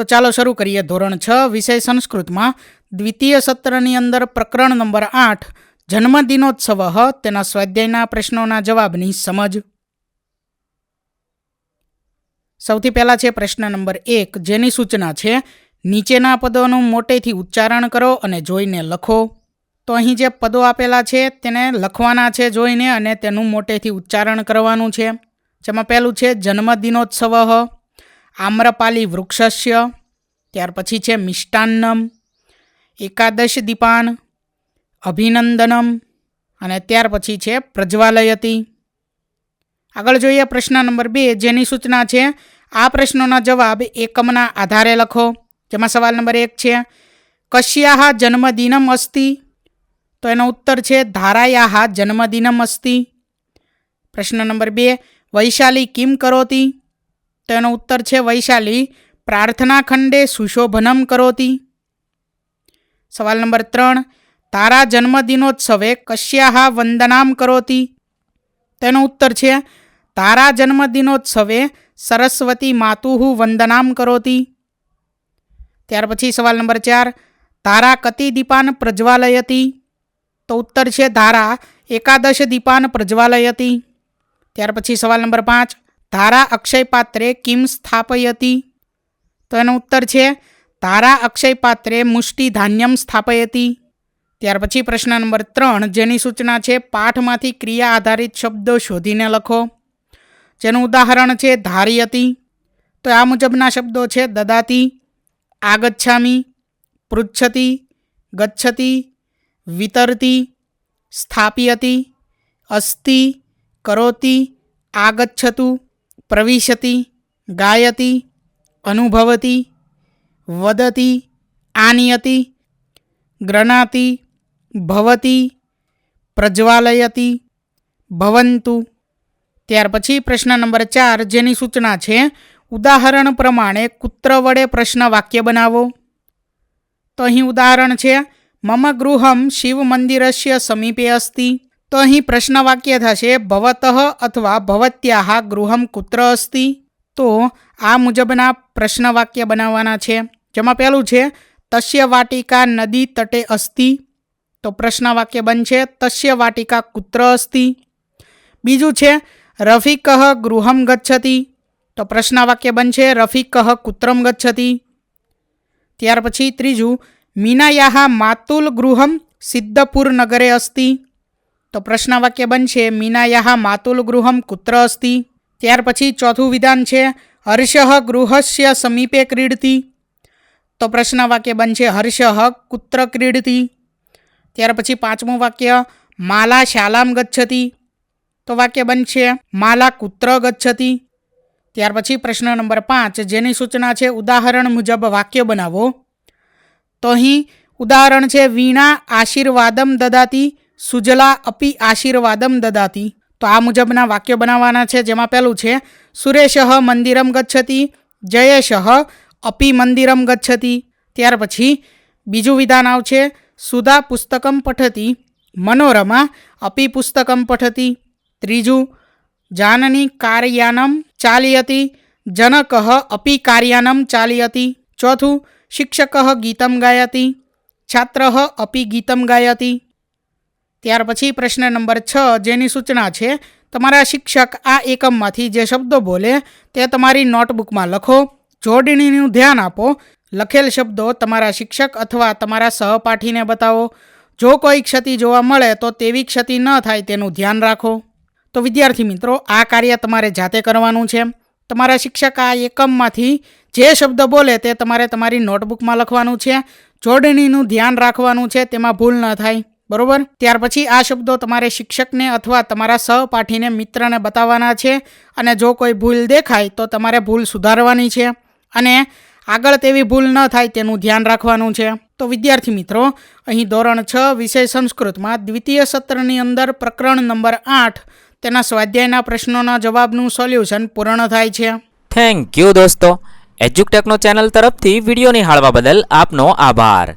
તો ચાલો શરૂ કરીએ ધોરણ છ, વિષય સંસ્કૃતમાં. દ્વિતીય સત્રની અંદર પ્રકરણ નંબર આઠ, જન્મદિનોત્સવ તેના સ્વાધ્યાયના પ્રશ્નોના જવાબની સમજ. સૌથી પહેલાં છે પ્રશ્ન નંબર એક, જેની સૂચના છે, નીચેના પદોનું મોટેથી ઉચ્ચારણ કરો અને જોઈને લખો. તો અહીં જે પદો આપેલા છે, તેને લખવાના છે જોઈને અને તેનું મોટેથી ઉચ્ચારણ કરવાનું છે. જેમાં પહેલું છે જન્મદિનોત્સવ આમ્રપાલી વૃક્ષસ્ય, ત્યાર પછી છે મિષ્ટાન્નમ, એકાદશ દીપાન, અભિનંદનમ અને ત્યાર પછી છે પ્રજ્વાલયતી. આગળ જોઈએ પ્રશ્ન નંબર બે, જેની સૂચના છે, આ પ્રશ્નોના જવાબ એકમના આધારે લખો. જેમાં સવાલ નંબર એક છે, કશ્યાહ જન્મદિનમ અસ્તિ? તો એનો ઉત્તર છે, ધારાયાહ જન્મદિનમ અસ્તિ. પ્રશ્ન નંબર બે, વૈશાલી કિમ કરોતી? તો એનો ઉત્તર છે વૈશાલી. પ્રાર્થના ખંડે સુશોભનમ કરોતી. સવાલ નંબર ત્રણ. તારા જન્મદિનોત્સવે કશ્યાહ વંદનામ કરોતી. તેનો ઉત્તર છે, તારા જન્મદિનોત્સવે સરસ્વતી માતુહુ વંદનામ કરોતી. ત્યાર પછી સવાલ નંબર ચાર. તારા કતિ દીપાન પ્રજ્વાલયતી. તો ઉત્તર છે ધારા એકાદશ દીપાન પ્રજ્વાલયતી. ત્યાર પછી સવાલ નંબર પાંચ. ધારા અક્ષય પાત્રે કિમ સ્થાપયતી? તો એનો ઉત્તર છે, ધારા અક્ષય પાત્રે મુષ્ટિ ધાન્યમ સ્થાપયતી. ત્યાર પછી પ્રશ્ન નંબર ત્રણ, જેની સૂચના છે, પાઠમાંથી ક્રિયા આધારિત શબ્દો શોધીને લખો. જેનું ઉદાહરણ છે, ધાર્યતી. તો આ મુજબના શબ્દો છે, દદાતી, આગચ્છામી, પૃચ્છતી, ગચ્છતી, વિતરતી, સ્થાપ્યતી, અસ્તિ, કરોતી, આગચ્છતુ. પ્રવિશતિ, ગાયતી, અનુભવતી, વદતી, આનયતી ગ્રણાતી ભવતી, પ્રજ્વાલયતી, ભવંતુ. ત્યાર પછી પ્રશ્ન નંબર ચાર જેની સૂચના છે, ઉદાહરણ પ્રમાણે કૂત્ર વડે પ્રશ્ન વાક્ય બનાવો. તો અહીં ઉદાહરણ છે, મમ ગૃહમ શિવ મંદિરસ્ય સમીપે અસ્તિ. તો અહીં પ્રશ્નવાક્ય થશે, ભવતઃ અથવા ભવત્યાહ ગૃહમ કુત્ર અસ્તિ. તો આ મુજબના પ્રશ્નવાક્ય બનાવવાના છે. જેમાં પહેલું છે, તસ્ય વાટિકા નદી તટે અસ્તિ. તો પ્રશ્નવાક્ય બનશે, તસ્ય વાટિકા કુત્ર અસ્તિ. બીજું છે, રફિકઃ ગૃહમ ગચ્છતી. તો પ્રશ્નવાક્ય બનશે, રફિકઃ કુત્રમ ગચ્છતી. ત્યાર પછી ત્રીજું, મીનાયાહ માતુલ ગૃહમ સિદ્ધપુર નગરે અસ્તિ. તો પ્રશ્નવાક્ય બનશે મીનાયા માતુલ ગૃહમ કુત્ર અસ્તિ. ત્યાર પછી ચોથું વિધાન છે, હર્ષઃ ગૃહસ્ય સમીપે ક્રીડતી. તો પ્રશ્ન વાક્ય બનશે, હર્ષઃ કુત્ર ક્રીડતી. ત્યાર પછી પાંચમું વાક્ય, માલા શાલામ ગચ્છતી. તો વાક્ય બનશે, માલા કુત્ર ગચ્છતી. ત્યાર પછી પ્રશ્ન નંબર પાંચ, જેની સૂચના છે, ઉદાહરણ મુજબ વાક્ય બનાવો. તો અહીં ઉદાહરણ છે, વીણા આશીર્વાદમ દદાતી સુજલા અપી આશીર્વાદમ દદાતી. તો આ મુજબના વાક્યો બનાવવાના છે, જેમાં પહેલું છે, સુરેશઃ મંદિરમ ગચ્છતિ, જયેશઃ અપી મંદિરમ ગચ્છતિ. ત્યાર પછી બીજું વિધાન આવશે સુધા પુસ્તકમ પઠતી, મનોરમા અપી પુસ્તકમ પઠતી. ત્રીજું, જાનની કાર્યાનમ ચાલયતી, જનક અપી કાર્યાનમ ચાલયતી. ચોથું, શિક્ષક ગીતમ ગાયતી, છાત્ર અપી ગીતમ ગાયતી. ત્યાર પછી પ્રશ્ન નંબર છ જેની સૂચના છે, તમારા શિક્ષક આ એકમમાંથી જે શબ્દો બોલે તે તમારી નોટબુકમાં લખો, જોડણીનું ધ્યાન આપો, લખેલ શબ્દો તમારા શિક્ષક અથવા તમારા સહપાઠીને બતાવો. જો કોઈ ક્ષતિ જોવા મળે તો તેવી ક્ષતિ ન થાય તેનું ધ્યાન રાખો. તો વિદ્યાર્થી મિત્રો, આ કાર્ય તમારે જાતે કરવાનું છે. તમારા શિક્ષક આ એકમમાંથી જે શબ્દ બોલે તે તમારે તમારી નોટબુકમાં લખવાનું છે. જોડણીનું ધ્યાન રાખવાનું છે, તેમાં ભૂલ ન થાય. બરોબર? ત્યાર પછી આ શબ્દો તમારે શિક્ષકને અથવા તમારા સહપાઠીને મિત્રને બતાવવાના છે અને જો કોઈ ભૂલ દેખાય તો તમારે ભૂલ સુધારવાની છે અને આગળ તેવી ભૂલ ન થાય તેનું ધ્યાન રાખવાનું છે. તો વિદ્યાર્થી મિત્રો, અહીં ધોરણ છ વિષય સંસ્કૃતમાં દ્વિતીય સત્રની અંદર પ્રકરણ નંબર આઠ તેના સ્વાધ્યાયના પ્રશ્નોના જવાબનું સોલ્યુશન પૂર્ણ થાય છે. થેન્ક યુ દોસ્તો. એજ્યુકટેકનો ચેનલ તરફથી વીડિયો નિહાળવા બદલ આપનો આભાર.